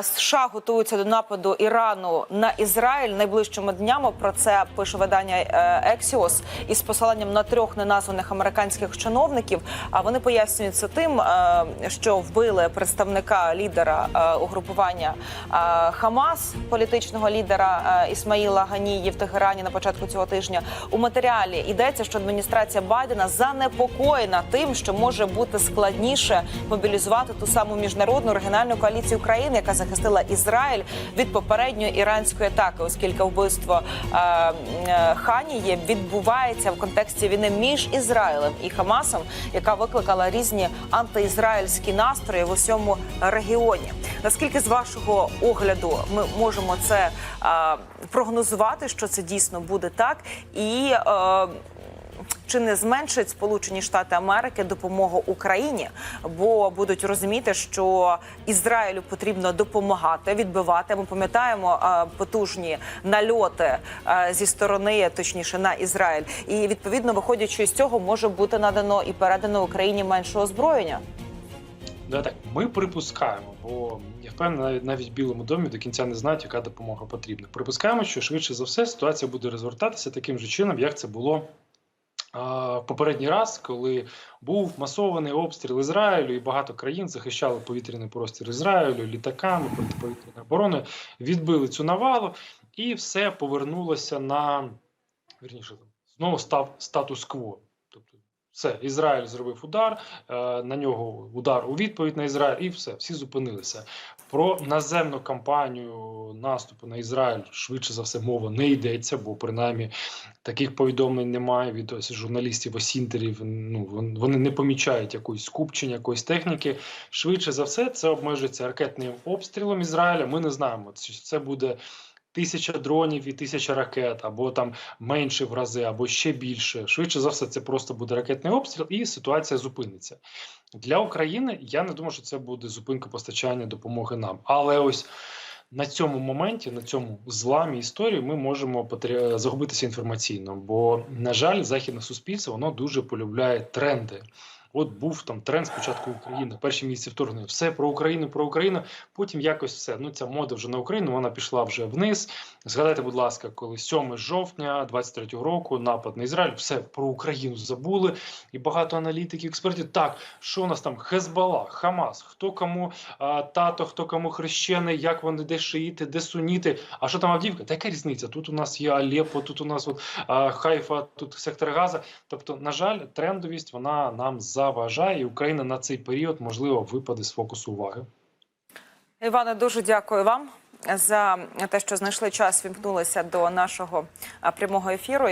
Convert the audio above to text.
США готуються до нападу Ірану на Ізраїль найближчими днями. Про це пише видання Ексіос із посиланням на трьох неназваних американських чиновників. А вони пояснюють це тим, е, що вбили представника лідера е, угрупування е, Хамас, політичного лідера Ісмаїла Ганії в Тегерані на початку цього тижня. У матеріалі йдеться, що адміністрація Байдена занепокоєна тим, що може бути складніше мобілізувати ту саму міжнародну оригінальну коаліцію країн, яка захистила Ізраїль від попередньої іранської атаки, оскільки вбивство е, е, Ханії відбувається в контексті війни між Ізраїлем і Хамасом, яка викликала різні антиізраїльські настрої в усьому регіоні. Наскільки з вашого огляду ми можемо це е, прогнозувати, що це дійсно буде так, і чи не зменшить Сполучені Штати Америки допомогу Україні, бо будуть розуміти, що Ізраїлю потрібно допомагати відбивати. Ми пам'ятаємо е, потужні нальоти е, зі сторони, точніше на Ізраїль, і відповідно, виходячи з цього, може бути надано і передано Україні менше озброєння. Да, так, ми припускаємо, бо я впевнений, навіть навіть в Білому домі до кінця не знають, яка допомога потрібна. Припускаємо, що швидше за все ситуація буде розвертатися таким же чином, як це було попередній раз, коли був масований обстріл Ізраїлю, і багато країн захищали повітряний простір Ізраїлю літаками, протиповітряною обороною, відбили цю навалу, і все повернулося на вірніше знову став статус-кво. Тобто все, Ізраїль зробив удар, е, на нього удар у відповідь на Ізраїль, і все, всі зупинилися. Про наземну кампанію наступу на Ізраїль швидше за все мова не йдеться, бо принаймні таких повідомлень немає від ось журналістів, осінтерів. Ну вони не помічають якоїсь скупчення, якоїсь техніки. Швидше за все, це обмежується ракетним обстрілом Ізраїля. Ми не знаємо, чи це буде. Тисяча дронів і тисяча ракет, або там менше в рази, або ще більше. Швидше за все, це просто буде ракетний обстріл, і ситуація зупиниться. Для України я не думаю, що це буде зупинка постачання допомоги нам. Але ось на цьому моменті, на цьому зламі історії, ми можемо потр- загубитися інформаційно. Бо, на жаль, західне суспільство воно дуже полюбляє тренди. От був там тренд спочатку України, перші місяці вторгнення, все про Україну, про Україну. Потім якось все. Ну ця мода вже на Україну, вона пішла вже вниз. Згадайте, будь ласка, коли 7 жовтня 23-го року напад на Ізраїль, все про Україну забули, і багато аналітиків, експертів. Так, що у нас там? Хезбала, Хамас, хто кому а, тато, хто кому хрещений, як вони де шиїти, де суніти. А що там Авдіївка? Та яка різниця? Тут у нас є Алеппо, тут у нас от, а, Хайфа, тут сектор Газа. Тобто, на жаль, трендовість вона нам заважає, і Україна на цей період можливо випаде з фокусу уваги. Іване, дуже дякую вам за те, що знайшли час, вімкнулися до нашого прямого ефіру.